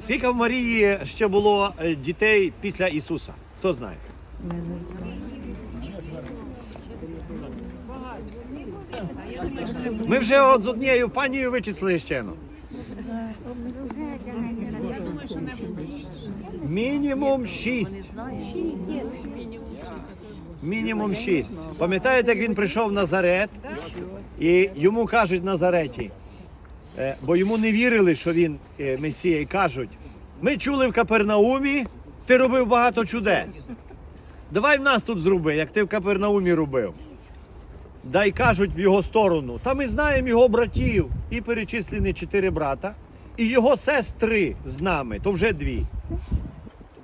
Скільки в Марії ще було е, дітей після Ісуса? Хто знає? Ми вже от з однією панією вичислили ще. ну. Мінімум шість. Мінімум шість. Пам'ятаєте, як він прийшов в Назарет? І йому кажуть Назареті, бо йому не вірили, що він е, Месія, і кажуть: ми чули в Капернаумі, ти робив багато чудес. Давай в нас тут зроби, як ти в Капернаумі робив. Дай кажуть в його сторону. Та ми знаємо його братів. І перечислені чотири брата, і його сестри з нами, то вже дві.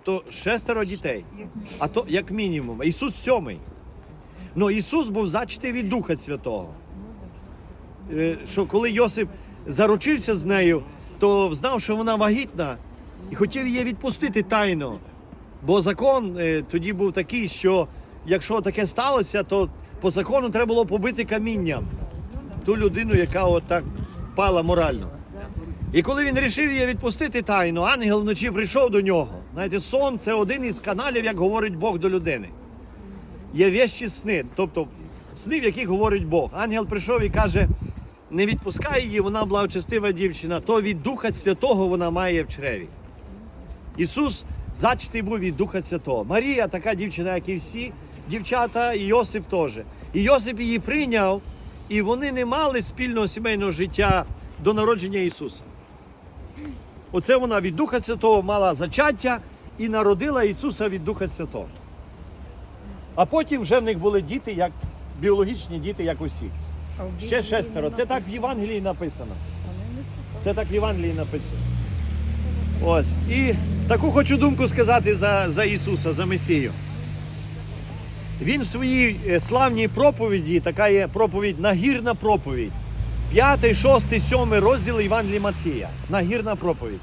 Тобто шестеро дітей. А то як мінімум. Ісус сьомий. Ну Ісус був зачатий від Духа Святого. Е, Що коли Йосип заручився з нею, то знав, що вона вагітна, і хотів її відпустити тайно. Бо закон е, тоді був такий, що якщо таке сталося, то по закону треба було побити камінням ту людину, яка отак пала морально. І коли він вирішив її відпустити тайно, ангел вночі прийшов до нього. Знаєте, сон це один із каналів, як говорить Бог до людини. Є вещі сни, тобто сни, в яких говорить Бог. Ангел прийшов і каже: не відпускай її, вона благочестива дівчина, то від Духа Святого вона має в чреві. Ісус зачатий був від Духа Святого. Марія така дівчина, як і всі дівчата, і Йосип теж. І Йосип її прийняв, і вони не мали спільного сімейного життя до народження Ісуса. Оце вона від Духа Святого мала зачаття і народила Ісуса від Духа Святого. А потім вже в них були діти, як біологічні діти, як усі. Ще шестеро. Це так в Євангелії написано. Це так в Євангелії написано. Ось. І таку хочу думку сказати за, за Ісуса, за Месію. Він в своїй е, славній проповіді, така є проповідь, нагірна проповідь. П'ятий, шостий, сьомий розділ Євангелії Матфія. Нагірна проповідь.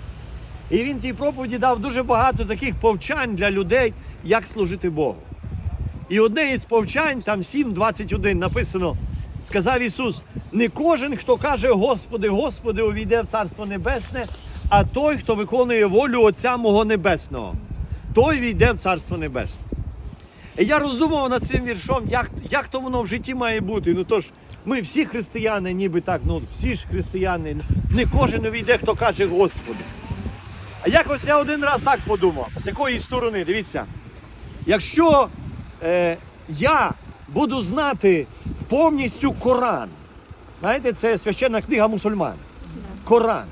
І він тій проповіді дав дуже багато таких повчань для людей, як служити Богу. І одне із повчань, там 7.21 написано, сказав Ісус: не кожен, хто каже Господи, Господи, увійде в Царство Небесне, а той, хто виконує волю Отця мого Небесного, той війде в Царство Небесне. І я роздумував над цим віршом, як, як то воно в житті має бути. Ну тож, ми всі християни, ніби так, ну всі ж християни, не кожен увійде, хто каже Господи. А якось я один раз так подумав, з якої сторони, дивіться, якщо е, я буду знати повністю Коран, знаєте, це священна книга мусульман. Коран.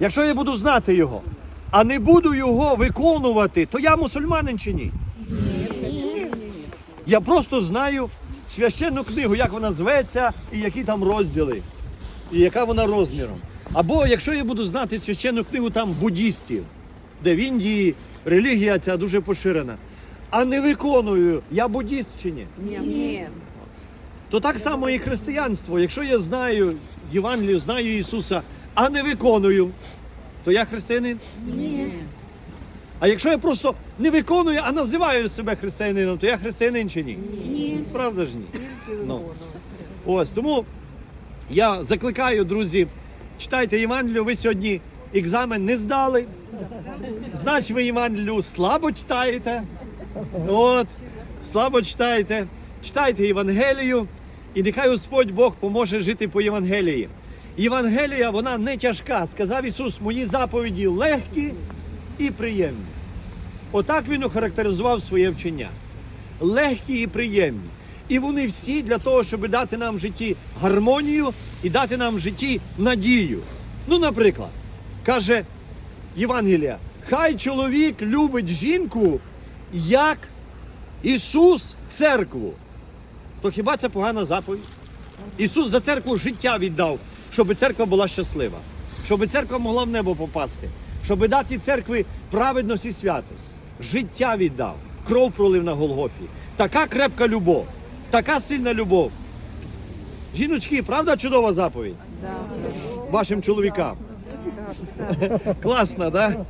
Якщо я буду знати його, а не буду його виконувати, то я мусульманин чи ні? Ні. Я просто знаю священну книгу, як вона зветься і які там розділи, і яка вона розміром. Або якщо я буду знати священну книгу там буддістів, де в Індії релігія ця дуже поширена, а не виконую, я буддіст чи ні? Ні. То так само і християнство. Якщо я знаю Євангелію, знаю Ісуса, а не виконую, то я християнин. Ні. А якщо я просто не виконую, а називаю себе християнином, то я християнин чи ні? Ні. Правда ж ні? Ну. Ось тому я закликаю, друзі, читайте Євангелію, ви сьогодні екзамен не здали. Значить, ви Євангелію слабо читаєте. От, слабо читаєте. Читайте Євангелію, і нехай Господь Бог поможе жити по Євангелії. Євангелія, вона не тяжка. Сказав Ісус, мої заповіді легкі і приємні. Отак він охарактеризував своє вчення. Легкі і приємні. І вони всі для того, щоб дати нам в житті гармонію і дати нам в житті надію. Ну, наприклад, каже Євангелія, хай чоловік любить жінку, як Ісус церкву. То хіба це погана заповідь? Ісус за церкву життя віддав, щоб церква була щаслива, щоб церква могла в небо попасти, щоб дати церкві праведність і святость. Життя віддав, кров пролив на Голгофі. Така крепка любов, така сильна любов. Жіночки, правда чудова заповідь? Вашим чоловікам. Класно, так? Да?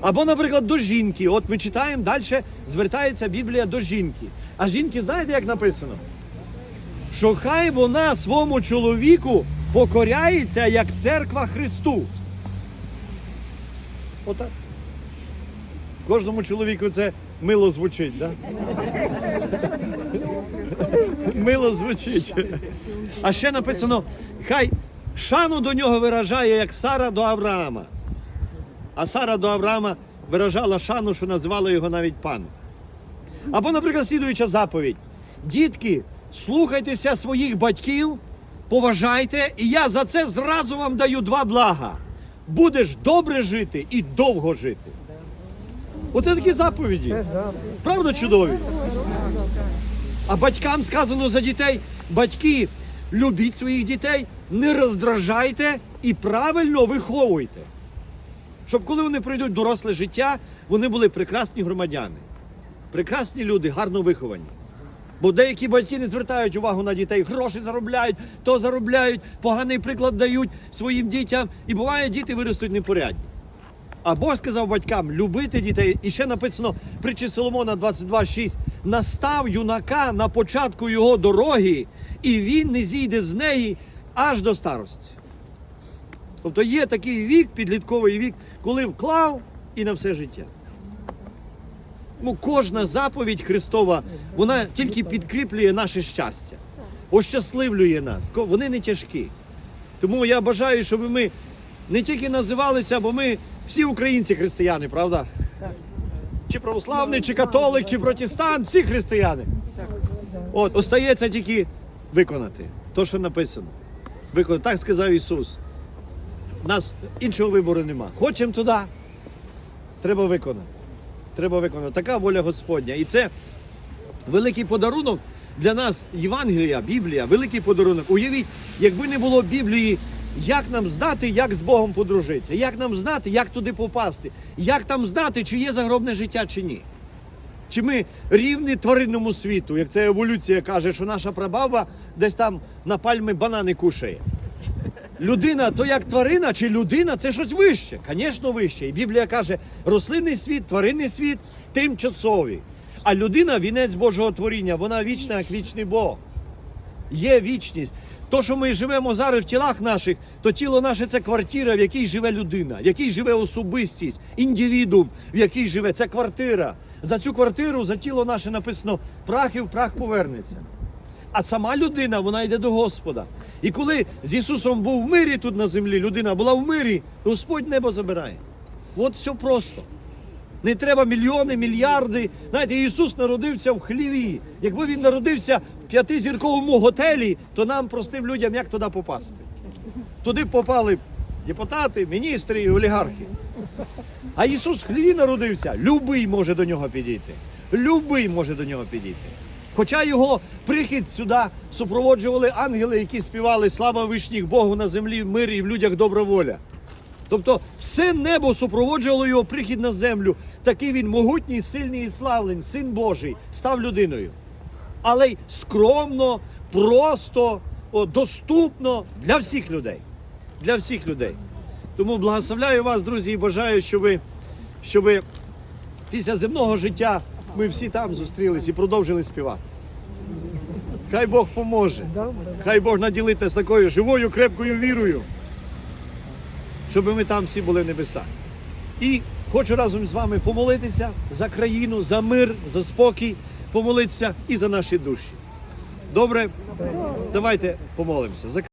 Або, наприклад, до жінки. От ми читаємо далі, звертається Біблія до жінки. А жінки, знаєте, як написано? Що хай вона своєму чоловіку покоряється як церква Христу. Отак. Кожному чоловіку це мило звучить, так? мило звучить. А ще написано, хай шану до нього виражає, як Сара до Авраама. А Сара до Авраама виражала шану, що називала його навіть паном. Або, наприклад, слідуюча заповідь. Дітки, слухайтеся своїх батьків, поважайте, і я за це зразу вам даю два блага. Будеш добре жити і довго жити. Оце такі заповіді. Правда чудові? А батькам сказано за дітей: батьки, любіть своїх дітей, не роздражайте і правильно виховуйте. Щоб коли вони пройдуть доросле життя, вони були прекрасні громадяни, прекрасні люди, гарно виховані. Бо деякі батьки не звертають увагу на дітей, гроші заробляють, то заробляють, поганий приклад дають своїм дітям. І буває, діти виростуть непорядні. А Бог сказав батькам любити дітей. І ще написано притчі Соломона 22.6. Настав юнака на початку його дороги, і він не зійде з неї аж до старості. Тобто є такий вік, підлітковий вік, коли вклав і на все життя. Ну, кожна заповідь Христова, вона тільки підкріплює наше щастя, ощасливлює нас. Вони не тяжкі. Тому я бажаю, щоб ми не тільки називалися, бо ми всі українці християни, правда? Чи православний, чи католик, чи протестант, всі християни. От, остається тільки виконати те, що написано. Виконати. Так сказав Ісус. У нас іншого вибору нема. Хочемо туди, треба виконати. Треба виконати. Така воля Господня. І це великий подарунок для нас, Євангелія, Біблія, великий подарунок. Уявіть, якби не було Біблії, як нам знати, як з Богом подружитися, як нам знати, як туди попасти, як там знати, чи є загробне життя, чи ні. Чи ми рівні тваринному світу, як це еволюція каже, що наша прабаба десь там на пальми банани кушає. Людина то як тварина, чи людина це щось вище, звісно, вище. І Біблія каже, рослинний світ, тваринний світ тимчасові. А людина вінець Божого творіння, вона вічна, як вічний Бог. Є вічність. То, що ми живемо зараз в тілах наших, то тіло наше це квартира, в якій живе людина, в якій живе особистість, індивідум, в якій живе. Це квартира. За цю квартиру, за тіло наше написано прах і в прах повернеться. А сама людина, вона йде до Господа. І коли з Ісусом був в мирі тут на землі, людина була в мирі, Господь небо забирає. От все просто. Не треба мільйони, мільярди. Знаєте, Ісус народився в хліві. Якби він народився в п'ятизірковому готелі, то нам, простим людям, як туди попасти? Туди попали депутати, міністри і олігархи. А Ісус в хліві народився. Любий може до нього підійти. Любий може до нього підійти. Хоча його прихід сюди супроводжували ангели, які співали Слава вишніх Богу на землі, мир і в людях добра воля. Тобто все небо супроводжувало його прихід на землю. Такий він могутній, сильний і славний, син Божий, став людиною. Але й скромно, просто, доступно для всіх людей. Для всіх людей. Тому благословляю вас, друзі, і бажаю, щоб щоб ви після земного життя ми всі там зустрілись і продовжили співати. Хай Бог поможе. Хай Бог наділить нас такою живою, крепкою вірою, щоб ми там всі були в небесах. І хочу разом з вами помолитися за країну, за мир, за спокій, помолитися і за наші душі. Добре? Давайте помолимося.